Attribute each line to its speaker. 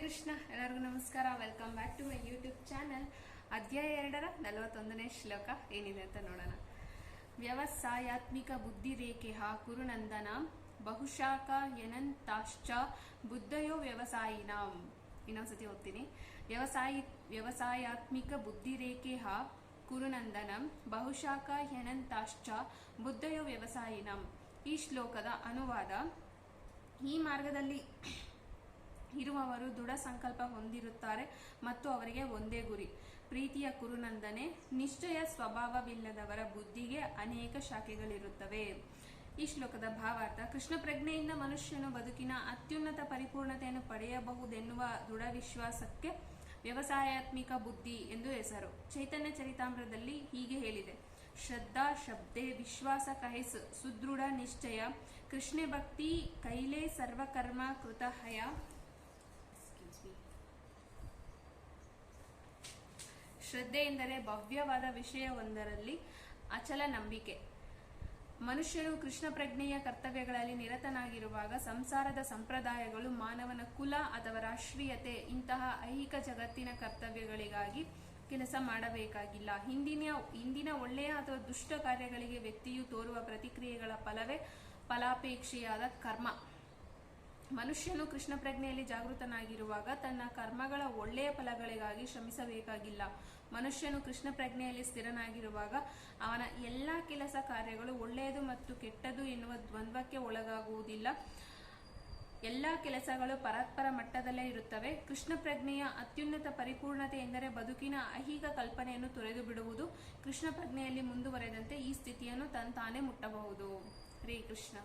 Speaker 1: ಕೃಷ್ಣ, ಎಲ್ಲರಿಗೂ ನಮಸ್ಕಾರ. Welcome back to my YouTube channel ಅಧ್ಯಾಯ ಎರಡರ ನಲವತ್ತೊಂದನೇ ಶ್ಲೋಕ ಏನಿದೆ ಅಂತ ನೋಡೋಣ. ವ್ಯವಸಾಯಾತ್ಮಿಕ ಬುದ್ಧಿರೇಖೆ ಕುರುನಂದನ, ಬಹುಶಾಖ ಯನಂತಾಶ್ಚ ಬುದ್ಧಯೋ ವ್ಯವಸಾಯಿನಾಂ. ಇನ್ನೊಂದ್ಸತಿ ಓದ್ತೀನಿ. ವ್ಯವಸಾಯಿ, ವ್ಯವಸಾಯಾತ್ಮಿಕ ಬುದ್ಧಿರೇಖೆ ಕುರುನಂದನಂ, ಬಹುಶಾಖ ಯನಂತಾಶ್ಚ ಬುದ್ಧಯೋ ವ್ಯವಸಾಯಿನಂ. ಈ ಶ್ಲೋಕದ ಅನುವಾದ ಈ ಮಾರ್ಗದಲ್ಲಿ ಇರುವವರು ದೃಢ ಸಂಕಲ್ಪ ಹೊಂದಿರುತ್ತಾರೆ ಮತ್ತು ಅವರಿಗೆ ಒಂದೇ ಗುರಿ. ಪ್ರೀತಿಯ ಕುರುನಂದನೆ, ನಿಶ್ಚಯ ಸ್ವಭಾವವಿಲ್ಲದವರ ಬುದ್ಧಿಗೆ ಅನೇಕ ಶಾಖೆಗಳಿರುತ್ತವೆ. ಈ ಶ್ಲೋಕದ ಭಾವಾರ್ಥ, ಕೃಷ್ಣ ಪ್ರಜ್ಞೆಯಿಂದ ಮನುಷ್ಯನು ಬದುಕಿನ ಅತ್ಯುನ್ನತ ಪರಿಪೂರ್ಣತೆಯನ್ನು ಪಡೆಯಬಹುದೆನ್ನುವ ದೃಢ ವಿಶ್ವಾಸಕ್ಕೆ ವ್ಯವಸಾಯಾತ್ಮಿಕ ಬುದ್ಧಿ ಎಂದು ಹೆಸರು. ಚೈತನ್ಯ ಚರಿತಾಮ್ರದಲ್ಲಿ ಹೀಗೆ ಹೇಳಿದೆ. ಶ್ರದ್ಧಾ ಶಬ್ದೆ ವಿಶ್ವಾಸ ಕಹಿಸ್ ಸುದೃಢ ನಿಶ್ಚಯ ಕೃಷ್ಣ ಭಕ್ತಿ ಕೈಲೇ ಸರ್ವಕರ್ಮ ಕೃತಹಯ Me. ಶ್ರದ್ಧೆ ಎಂದರೆ ಭವ್ಯವಾದ ವಿಷಯವೊಂದರಲ್ಲಿ ಅಚಲ ನಂಬಿಕೆ ಮನುಷ್ಯನು ಕೃಷ್ಣ ಪ್ರಜ್ಞೆಯ ಕರ್ತವ್ಯಗಳಲ್ಲಿ ನಿರತನಾಗಿರುವಾಗ ಸಂಸಾರದ ಸಂಪ್ರದಾಯಗಳು ಮಾನವನ ಕುಲ ಅಥವಾ ರಾಷ್ಟ್ರೀಯತೆ ಇಂತಹ ಐಹಿಕ ಜಗತ್ತಿನ ಕರ್ತವ್ಯಗಳಿಗಾಗಿ ಕೆಲಸ ಮಾಡಬೇಕಾಗಿಲ್ಲ ಹಿಂದಿನ ಇಂದಿನ ಒಳ್ಳೆಯ ಅಥವಾ ದುಷ್ಟ ಕಾರ್ಯಗಳಿಗೆ ವ್ಯಕ್ತಿಯು ತೋರುವ ಪ್ರತಿಕ್ರಿಯೆಗಳ ಫಲವೇ ಫಲಾಪೇಕ್ಷೆಯಾದ ಕರ್ಮ ಮನುಷ್ಯನು ಕೃಷ್ಣ ಪ್ರಜ್ಞೆಯಲ್ಲಿ ಜಾಗೃತನಾಗಿರುವಾಗ ತನ್ನ ಕರ್ಮಗಳ ಒಳ್ಳೆಯ ಫಲಗಳಿಗಾಗಿ ಶ್ರಮಿಸಬೇಕಾಗಿಲ್ಲ. ಮನುಷ್ಯನು ಕೃಷ್ಣ ಪ್ರಜ್ಞೆಯಲ್ಲಿ ಸ್ಥಿರನಾಗಿರುವಾಗ ಅವನ ಎಲ್ಲ ಕೆಲಸ ಕಾರ್ಯಗಳು ಒಳ್ಳೆಯದು ಮತ್ತು ಕೆಟ್ಟದು ಎನ್ನುವ ದ್ವಂದ್ವಕ್ಕೆ ಒಳಗಾಗುವುದಿಲ್ಲ. ಎಲ್ಲ ಕೆಲಸಗಳು ಪರಸ್ಪರ ಮಟ್ಟದಲ್ಲೇ ಇರುತ್ತವೆ. ಕೃಷ್ಣ ಪ್ರಜ್ಞೆಯ ಅತ್ಯುನ್ನತ ಪರಿಪೂರ್ಣತೆ ಎಂದರೆ ಬದುಕಿನ ಐಹಿಕ ಕಲ್ಪನೆಯನ್ನು ತೊರೆದು ಬಿಡುವುದು ಕೃಷ್ಣ ಪ್ರಜ್ಞೆಯಲ್ಲಿ ಮುಂದುವರೆದಂತೆ ಈ ಸ್ಥಿತಿಯನ್ನು ತಂತಾನೇ ಮುಟ್ಟಬಹುದು. ಶ್ರೀ ಕೃಷ್ಣ.